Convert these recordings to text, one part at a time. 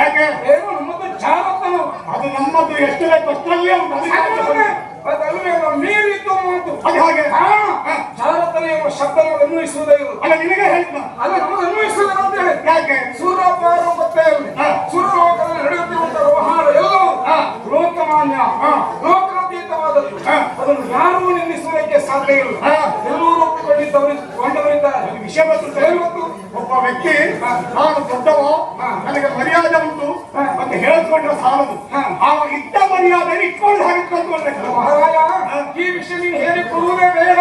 ಯಾಕೆ? ಏನು ನಮ್ಮದು ಚಾಲಕ ಅದು ನಮ್ಮದು ಎಷ್ಟು ಬಸ್ನಲ್ಲಿ ನೀರಿತ್ತು ಮಾತು. ಅದು ಹಾಗೆ. ಚಾಲಕನೇ ಶಬ್ದ ಅನ್ವಯಿಸುವುದೇ ಅಲ್ಲ ನಿನಗೆ ಹೇಳ್ತ ಅಲ್ಲ ಅಂತ ಹೇಳಿ. ಯಾಕೆ? ಸೂರ್ಯೋಪಾರ ಮತ್ತೆ ಸೂರ್ಯಲೋಕದಲ್ಲಿ ನಡೆಯುತ್ತಿರುವಂತ ವ್ಯವಹಾರ ಎಲ್ಲವೂ ಲೋಕಮಾನ್ಯ. ಲೋಕಾತೀತವಾದದ್ದು. ಅದನ್ನು ಯಾರೂ ನಿಲ್ಲಿಸುವುದಕ್ಕೆ ಸಾಧ್ಯ ಇಲ್ಲ. ಎಲ್ಲರೂ ಒಪ್ಪಿಕೊಂಡಿದ್ದವರು ವಿಷಯ? ಇವತ್ತು ಒಬ್ಬ ವ್ಯಕ್ತಿ ನಾನು ದೊಡ್ಡವ ನನಗೆ ಮರ್ಯಾದೆ ಉಂಟು ಅಂತ ಹೇಳಿಕೊಂಡ್ರೆ ಸಾಲದು. ಆ ಇದ್ದ ಮರ್ಯಾದೆ ಇಟ್ಕೊಂಡು ಹಾಗೆ ಮಹಾರಾಜ ಈ ವಿಷಯ ನೀನು ಹೇಳಿಕೊಡುವುದೇ ಬೇಡ.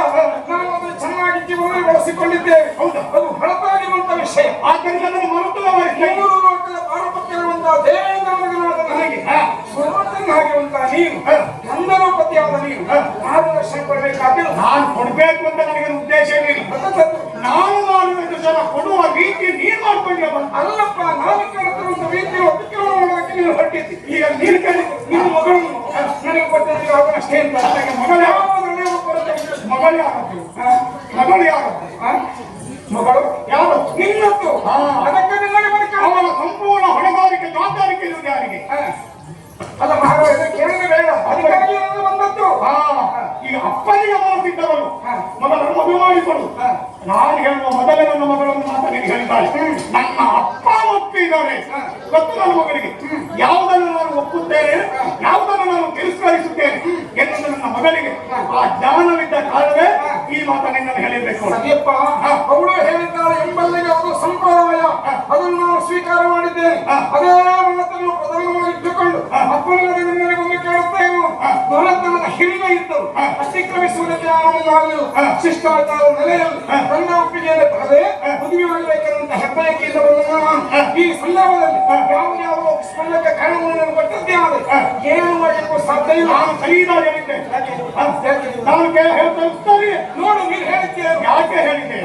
ನಾನು ಅದನ್ನು ಚೆನ್ನಾಗಿ ಜೀವನ ಬಳಸಿಕೊಂಡಿದ್ದೇವೆ ಹೌದು? ಅದು ಹೊಳತಾಗಿರುವಂತ ವಿಷಯ. ಆದ್ದರಿಂದ ಮರೆತು ನಾವು ಇರ್ತೇವೆ. ಮೂರು ಲೋಕದ ಪಾರಪತ್ಯವಿರುವಂತಹ ದೇವೇಂದ್ರನಾದ ನನಗೆ ಹಾ. ಸ್ವರ್ಣನಾಗಿರುವಂತಹ ನೀನು. ಹಾ. ಗಂಧರ್ವಪತಿಯಾದ ನೀನು. ಮಾರ್ಗದರ್ಶನ ಕೊಡಬೇಕಾಗಿಲ್ಲ. ನಾನು ಕೊಡ್ಬೇಕು ಅಂತ ನನಗೆ ಉದ್ದೇಶ ಏನಿಲ್ಲ. ನೀನು ಹೊರಟಿದ್ದಿ ಈಗ ನೀನು ಕೇಳಿ ನಿನ್ನ ಮಗಳು ನನಗೆ ಕೊಟ್ಟಿದ್ದೀವಿ ಅವನಷ್ಟೇ ಅಂತ ನನಗೆ ಮಗಳು ಯಾವಾಗ ಬರುತ್ತೆ. ಮಗಳು ಯಾರದ್ದು? ಮಗಳು ಯಾರದ್ದು? ಮಗಳು ಯಾರು? ನಿನ್ನದ್ದು. ಅದಕ್ಕೆ ನಿನ್ನಗೆ ಬದುಕ ಅವನ ಸಂಪೂರ್ಣ ಹೊಣೆಗಾರಿಕೆ ಜವಾಬ್ದಾರಿಕೆ ಇರುವುದು ಯಾರಿಗೆ? ಅದ ಕೇಳಿದ ಬೇಡ. ಅದಕ್ಕಾಗಿ ಬಂದದ್ದು? ಈಗ ಅಪ್ಪನಿಗೆ ಮಾಡುತ್ತಿದ್ದವನು ಹಾ. ಮಗಳನ್ನು ಮದುವೆ ಮಾಡಿಕೊಂಡು. ನಾನು ಹೇಳುವ ಮೊದಲೇ ನನ್ನ ಮಗಳನ್ನು ಮಾತ ನಿನಗೆ ಹೇಳಿದ್ದಾಳೆ. ನನ್ನ ಒಪ್ಪಿದ್ದಾರೆ ಗೊತ್ತು ನನ್ನ ಮಗನಿಗೆ ಯಾವುದನ್ನು ನಾನು ಒಪ್ಪುತ್ತೇನೆ ಯಾವುದನ್ನು ನಾನು ತಿರಸ್ಕರಿಸುತ್ತೇನೆ ಎಂದು ನನ್ನ ಮಗನಿಗೆ. ಆ ಜ್ಞಾನವಿದ್ದ ಕಾಲವೇ ಈ ಮಾತ ನಿನ್ನನ್ನು ಹೇಳಿರಬೇಕು ಸದ್ಯಪ್ಪ ಅವಳು ಹೇಳಿದ್ದಾರೆ ಎಂಬಲ್ಲಿಗೆ ಅವರು ಸಂಪ್ರದಾಯ. ಅದನ್ನು ನಾನು ಸ್ವೀಕಾರ ಮಾಡಿದ್ದೇನೆ. ಅದೇ ಮಾತನ್ನು ಪ್ರಧಾನವಾಗಿ ಇಟ್ಟುಕೊಂಡು ಅಪ್ಪನಿಗೆ ಕೇಳುತ್ತೇವೆ ದೊರೆತನದ ಹಿರಿಮೆ ಇತ್ತು. ಅತಿಕ್ರಮಿಸುವುದಕ್ಕೆ ಆರಂಭವಾಗಲು ಶಿಷ್ಟಾಚಾರ ನೆಲೆಯಲ್ಲಿ ನನ್ನ ಒಪ್ಪಿಗೆಯನ್ನು ಪಡೆದೇ ಮದುವೆ ಆಗಬೇಕೆನ್ನುವಂತ ಹೆಬ್ಬಯಕೆಯಿಂದ ಬಂದ ನಾನು ಈ ಸಂದರ್ಭದಲ್ಲಿ ಯಾವ ಯಾವ ಸ್ಮರಣಕ್ಕೆ ಕಾರಣವನ್ನು ಕೊಟ್ಟದ್ದೇ ಆದ ಏನು ಮಾಡಲಿಕ್ಕೂ ಸಾಧ್ಯ ಇಲ್ಲ. ನಾನು ಸರಿಯಾಗಿ ಹೇಳಿದ್ದೆ? ನಾನು ಹೇಳ್ತಾ ಇರ್ತಾರೆ ನೋಡು ನೀನು ಹೇಳ್ತೀಯ ಯಾಕೆ ಹೇಳಿದ್ದೆ?